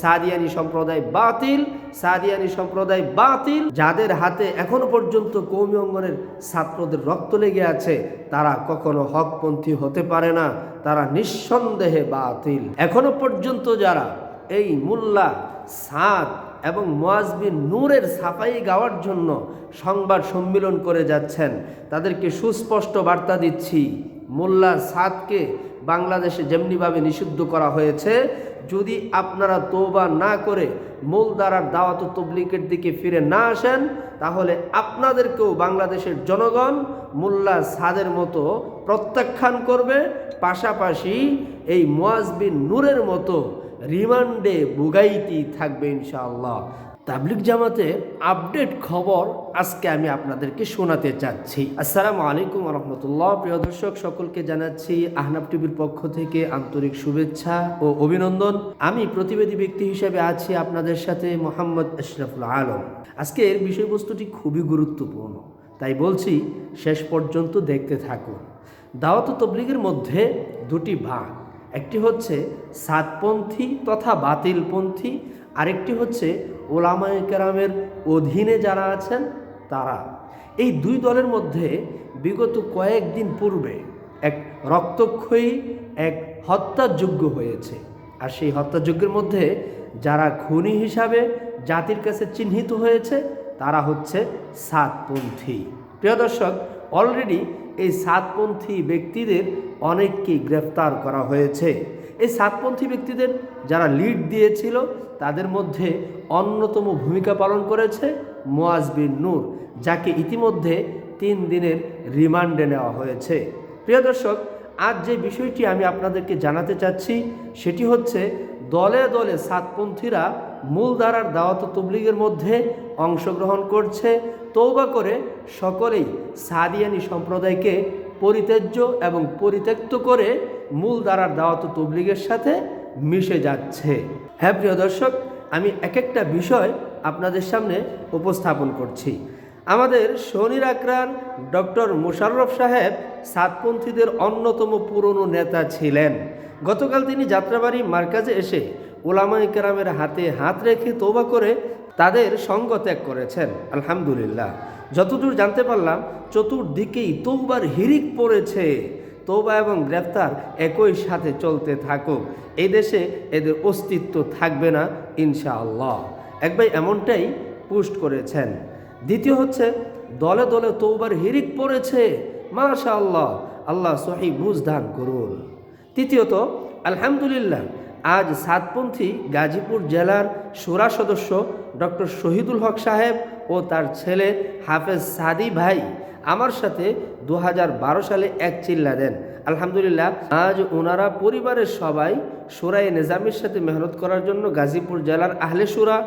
সাদিয়ানি সম্প্রদায় বাতিল, সাদিয়ানি সম্প্রদায় বাতিল। যাদের হাতে এখনও পর্যন্ত কৌমি অঙ্গনের ছাত্রদের রক্ত লেগে আছে, তারা কখনো হকপন্থী হতে পারে না, তারা নিঃসন্দেহে বাতিল। এখনও পর্যন্ত যারা এই মোল্লা, সাদ এবং মোয়াজবিন নূরের সাফাই গাওয়ার জন্য সংবাদ সম্মেলন করে যাচ্ছেন, তাদেরকে সুস্পষ্ট বার্তা দিচ্ছি, মোল্লা, সাদকে বাংলাদেশে যেমনিভাবে নিষিদ্ধ করা হয়েছে যদি আপনারা তোবা না করে মূল দ্বারার দাওয়াত তবলিকের দিকে ফিরে না আসেন, তাহলে আপনাদেরকেও বাংলাদেশের জনগণ মোল্লা সাদের মতো প্রত্যাখ্যান করবে। পাশাপাশি এই মোয়াজবিন নূরের মতো রিমান্ডে বুগাইতি থাকবে ইনশাআল্লাহ। তাবলিক জামাতে আপডেট খবর আজকে আমি আপনাদেরকে শোনাতে চাচ্ছি। আসসালামু আলাইকুম রহমতুল্লাহ। প্রিয় দর্শক, সকলকে জানাচ্ছি আহনাব টিভির পক্ষ থেকে আন্তরিক শুভেচ্ছা ও অভিনন্দন। আমি প্রতিবেদী ব্যক্তি হিসেবে আছি আপনাদের সাথে মোহাম্মদ আশরাফুল আলম। আজকের বিষয়বস্তুটি খুবই গুরুত্বপূর্ণ। তাই বলছি, শেষ পর্যন্ত দেখতে থাকুন। দাওয়াত তবলিগের মধ্যে দুটি ভাগ। একটি হচ্ছে সাতপন্থী তথা বাতিলপন্থী আরেকটি হচ্ছে ওলামায়ে কেরামের অধীনে যারা আছেন, তারা। এই দুই দলের মধ্যে বিগত কয়েকদিন পূর্বে এক রক্তক্ষয়ী, এক হত্যাযোগ্য হয়েছে। আর সেই হত্যাযজ্ঞের মধ্যে যারা খুনি হিসাবে জাতির কাছে চিহ্নিত হয়েছে, তারা হচ্ছে সাতপন্থী। প্রিয় দর্শক অলরেডি এই সাতপন্থী ব্যক্তিদের অনেককেই গ্রেফতার করা হয়েছে। এই সাতপন্থী ব্যক্তিদের যারা লিড দিয়েছিল, তাদের মধ্যে অন্যতম ভূমিকা পালন করেছে মোয়াজ বিন নূর, যাকে ইতিমধ্যে তিন দিনের রিমান্ডে নেওয়া হয়েছে। প্রিয় দর্শক, আজ যে বিষয়টি আমি আপনাদেরকে জানাতে চাচ্ছি, সেটি হচ্ছে দলে দলে সাতপন্থীরা মূলধারার দাওয়াত তবলিগের মধ্যে অংশগ্রহণ করছে তৌবা করে সকলেই সাদিয়ানি সম্প্রদায়কে পরিত্যাজ্য এবং পরিত্যক্ত করে মূলধারার দাওয়াত ও তবলিগের সাথে মিশে যাচ্ছে। হ্যাঁ প্রিয় দর্শক, আমি এক একটা বিষয় আপনাদের সামনে উপস্থাপন করছি। আমাদের শনির আকরান ডক্টর মোশাররফ সাহেব সাতপন্থীদের অন্যতম পুরনো নেতা ছিলেন। গতকাল তিনি যাত্রাবাড়ি মার্কাজে এসে ওলামাই কেরামের হাতে হাত রেখে তোবা করে তাদের সঙ্গ ত্যাগ করেছেন। আলহামদুলিল্লাহ। যতদূর জানতে পারলাম, চতুর্দিকেই তৌবার হিরিক পড়েছে। তৌবা এবং গ্রেফতার একই সাথে চলতে থাকুক। এই দেশে এদের অস্তিত্ব থাকবে না, ইনশাআল্লাহ। এক ভাই এমনটাই পোস্ট করেছেন। দ্বিতীয় হচ্ছে, দলে দলে তৌবার হিরিক পড়েছে মাশা আল্লাহ আল্লাহ সহি বুঝ দান করুন। তৃতীয়ত, আলহামদুলিল্লাহ, আজ সাতপন্থী গাজীপুর জেলার সুরা সদস্য ডক্টর শহীদুল হক সাহেব ও তার ছেলে হাফেজ সাদি ভাই আমার সাথে দু হাজার বারো সালে এক চিল্লা দেন। আলহামদুলিল্লাহ, আজ ওনারা পরিবারের সবাই সুরাই নিজামের সাথে মেহনত করার জন্য গাজীপুর জেলার আহলে সুরা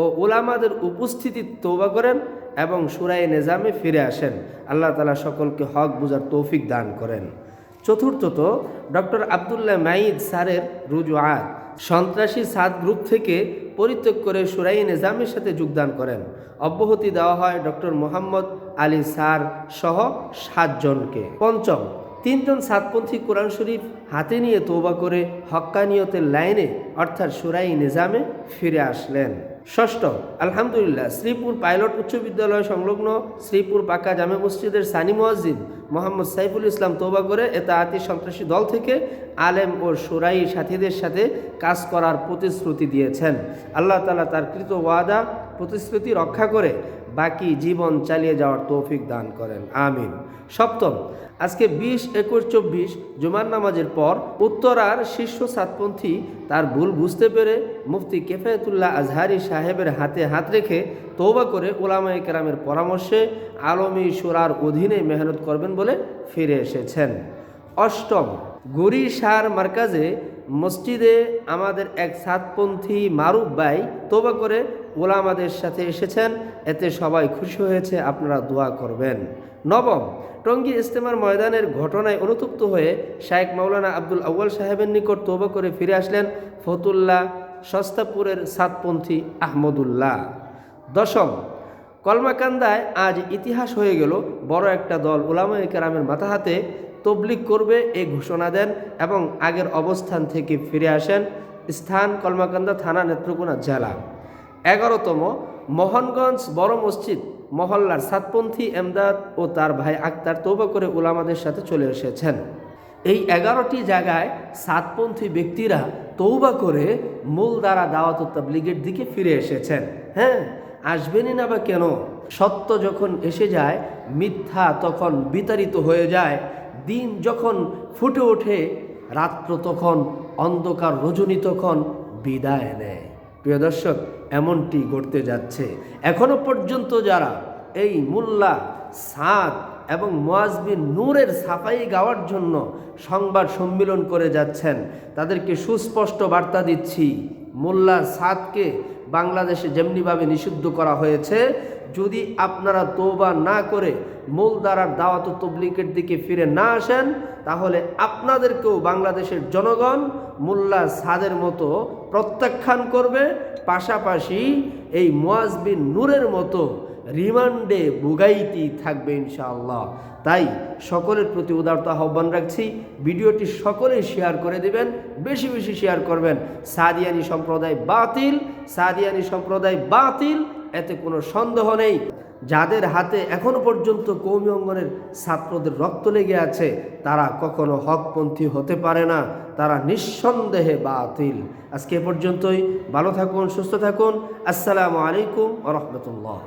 ও ওলামাদের উপস্থিতি তৌবা করেন এবং সুরাই নিজামে ফিরে আসেন। আল্লাহ তালা সকলকে হক বুঝার তৌফিক দান করেন। চতুর্থত ডক্টর আবদুল্লাহ মাইদ স্যারের রুজুআত। সন্ত্রাসী সাদ গ্রুপ থেকে পরিত্যাগ করে সুরাই নিজামের সাথে যোগদান করেন। অব্যাহতি দেওয়া হয় ডক্টর মোহাম্মদ আলী স্যার সহ সাতজনকে। পঞ্চম, তিনজন সাতপন্থী কোরআন শরীফ হাতে নিয়ে তোবা করে হক্কানিয়তের লাইনে, অর্থাৎ সুরাই নিজামে ফিরে আসলেন। ষষ্ঠ, আলহামদুলিল্লাহ, শ্রীপুর পাইলট উচ্চ বিদ্যালয় সংলগ্ন শ্রীপুর পাকা জামে মসজিদের সানি মোয়াজিদ মোহাম্মদ সাইফুল ইসলাম তোবা করে এতে আতি সন্ত্রাসী দল থেকে আলেম ও সুরাই সাথীদের সাথে কাজ করার প্রতিশ্রুতি দিয়েছেন। আল্লাহ তালা তার কৃত ওয়াদা প্রতিশ্রুতি রক্ষা করে বাকি জীবন চালিয়ে যাওয়ার তৌফিক দান করেন। আমিন। সপ্তম, আজকে বিশ, একুশ, চব্বিশ জুমার নামাজের পর উত্তরার শীর্ষ সাতপন্থী তার ভুল বুঝতে পেরে মুফতি কেফায়তুল্লাহ আজহারি সাহেবের হাতে হাত রেখে তৌবা করে ওলামায়ে কেরামের পরামর্শে আলমী সুরার অধীনে মেহনত করবেন বলে ফিরে এসেছেন। অষ্টম গুরি সার মার্কাজে মসজিদে আমাদের এক সাতপন্থী মারুফ ভাই তোবা করে ওলামাদের সাথে এসেছেন। এতে সবাই খুশি হয়েছে, আপনারা দোয়া করবেন। নবম, টঙ্গী ইস্তেমার ময়দানের ঘটনায় অনুতপ্ত হয়ে শায়েক মাওলানা আব্দুল আউ্য়াল সাহেবের নিকট তোবা করে ফিরে আসলেন ফতুল্লাহ সস্তাপুরের সাতপন্থী আহমদুল্লাহ। দশম, কলমাকান্দায় আজ ইতিহাস হয়ে গেল বড় একটা দল ওলামায়ে কেরামের মাথা হাতে তবলিক করবে এই ঘোষণা দেন এবং আগের অবস্থান থেকে ফিরে আসেন স্থান কলমাকান্দা থানা নেত্রকোনা জেলা। এগারোতম মোহনগঞ্জ বড় মসজিদ, মহল্লার সাতপন্থী এমদাদ ও তার ভাই আক্তার তৌবা করে উলামাদের সাথে চলে এসেছেন। এই এগারোটি জায়গায় সাতপন্থী ব্যক্তিরা তৌবা করে মূল দ্বারা দাওয়াত তাবলিগের দিকে ফিরে এসেছেন। হ্যাঁ আসবেনই না বা কেন? সত্য যখন এসে যায়, মিথ্যা তখন বিতাড়িত হয়ে যায় দিন যখন ফুটে ওঠে, রাত্র তখন অন্ধকার রজনী তখন বিদায় নেয়। প্রিয় দর্শক, এমনটি ঘটতে যাচ্ছে। এখনও পর্যন্ত যারা এই মোল্লা, সাদ এবং মোয়াজবিন নূরের সাফাই গাওয়ার জন্য সংবাদ সম্মেলন করে যাচ্ছেন, তাদেরকে সুস্পষ্ট বার্তা দিচ্ছি, মোল্লা, সাদকে বাংলাদেশে যেমনিভাবে নিষিদ্ধ করা হয়েছে, যদি আপনারা তোবা না করে মূল দ্বারার দাওয়াত তবলিকের দিকে ফিরে না আসেন, তাহলে আপনাদেরকেও বাংলাদেশের জনগণ মোল্লা সাদের মতো প্রত্যাখ্যান করবে। পাশাপাশি এই মোয়াজবিন নূরের মতো রিমান্ডে বুগাইতি থাকবে ইনশাআল্লাহ। তাই সকলের প্রতি উদারত আহ্বান রাখছি। ভিডিওটি সকলেই শেয়ার করে দিবেন, বেশি বেশি শেয়ার করবেন। সাদিয়ানি সম্প্রদায় বাতিল, সাদিয়ানি সম্প্রদায় বাতিল, এতে কোনো সন্দেহ নেই। যাদের হাতে এখনও পর্যন্ত কৌমি অঙ্গনের ছাত্রদের রক্ত লেগে আছে, তারা কখনো হকপন্থী হতে পারে না। তারা নিঃসন্দেহে বাতিল। আজকে পর্যন্তই। ভালো থাকুন, সুস্থ থাকুন। আসসালামু আলাইকুম রহমতুল্লাহ।